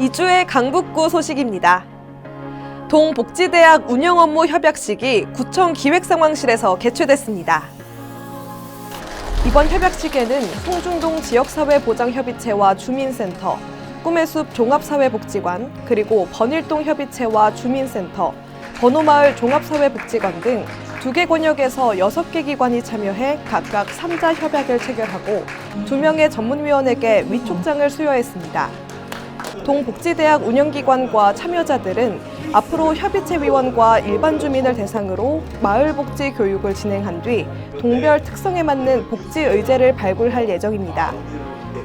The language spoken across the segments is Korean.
이주의 강북구 소식입니다. 동복지대학 운영 업무 협약식이 구청 기획상황실에서 개최됐습니다. 이번 협약식에는 송중동 지역사회보장협의체와 주민센터, 꿈의 숲 종합사회복지관, 그리고 번일동 협의체와 주민센터, 번호마을 종합사회복지관 등 두 개 권역에서 여섯 개 기관이 참여해 각각 3자 협약을 체결하고 두 명의 전문위원에게 위촉장을 수여했습니다. 동복지대학 운영기관과 참여자들은 앞으로 협의체 위원과 일반 주민을 대상으로 마을 복지 교육을 진행한 뒤 동별 특성에 맞는 복지 의제를 발굴할 예정입니다.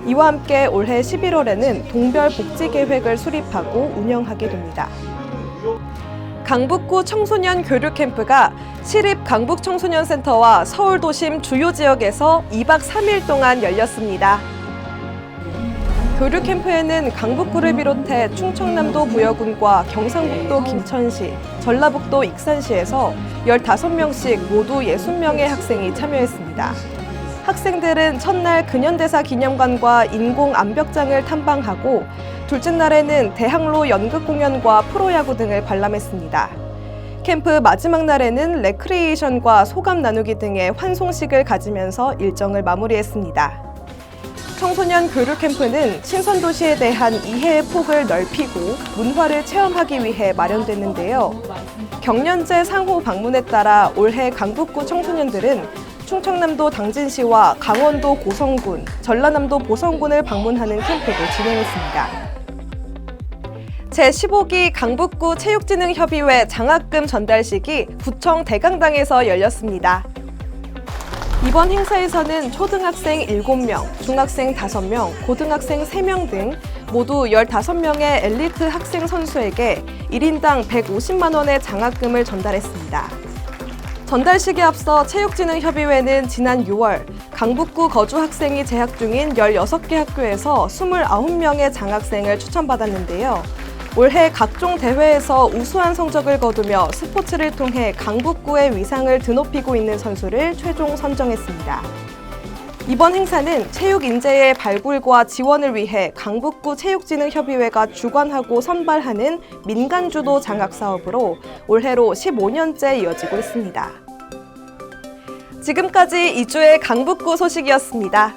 이와 함께 올해 11월에는 동별 복지 계획을 수립하고 운영하게 됩니다. 강북구 청소년 교류 캠프가 시립 강북 청소년 센터와 서울 도심 주요 지역에서 2박 3일 동안 열렸습니다. 교류 캠프에는 강북구를 비롯해 충청남도 부여군과 경상북도 김천시, 전라북도 익산시에서 15명씩 모두 60명의 학생이 참여했습니다. 학생들은 첫날 근현대사 기념관과 인공 암벽장을 탐방하고 둘째 날에는 대학로 연극 공연과 프로야구 등을 관람했습니다. 캠프 마지막 날에는 레크리에이션과 소감 나누기 등의 환송식을 가지면서 일정을 마무리했습니다. 청소년 교류 캠프는 신선 도시에 대한 이해의 폭을 넓히고 문화를 체험하기 위해 마련됐는데요. 경년제 상호 방문에 따라 올해 강북구 청소년들은 충청남도 당진시와 강원도 고성군, 전라남도 보성군을 방문하는 캠프도 진행했습니다. 제15기 강북구 체육진흥협의회 장학금 전달식이 구청 대강당에서 열렸습니다. 이번 행사에서는 초등학생 7명, 중학생 5명, 고등학생 3명 등 모두 15명의 엘리트 학생 선수에게 1인당 150만 원의 장학금을 전달했습니다. 전달식에 앞서 체육진흥협의회는 지난 6월 강북구 거주 학생이 재학 중인 16개 학교에서 29명의 장학생을 추천받았는데요. 올해 각종 대회에서 우수한 성적을 거두며 스포츠를 통해 강북구의 위상을 드높이고 있는 선수를 최종 선정했습니다. 이번 행사는 체육 인재의 발굴과 지원을 위해 강북구 체육진흥협의회가 주관하고 선발하는 민간주도 장학 사업으로 올해로 15년째 이어지고 있습니다. 지금까지 이주의 강북구 소식이었습니다.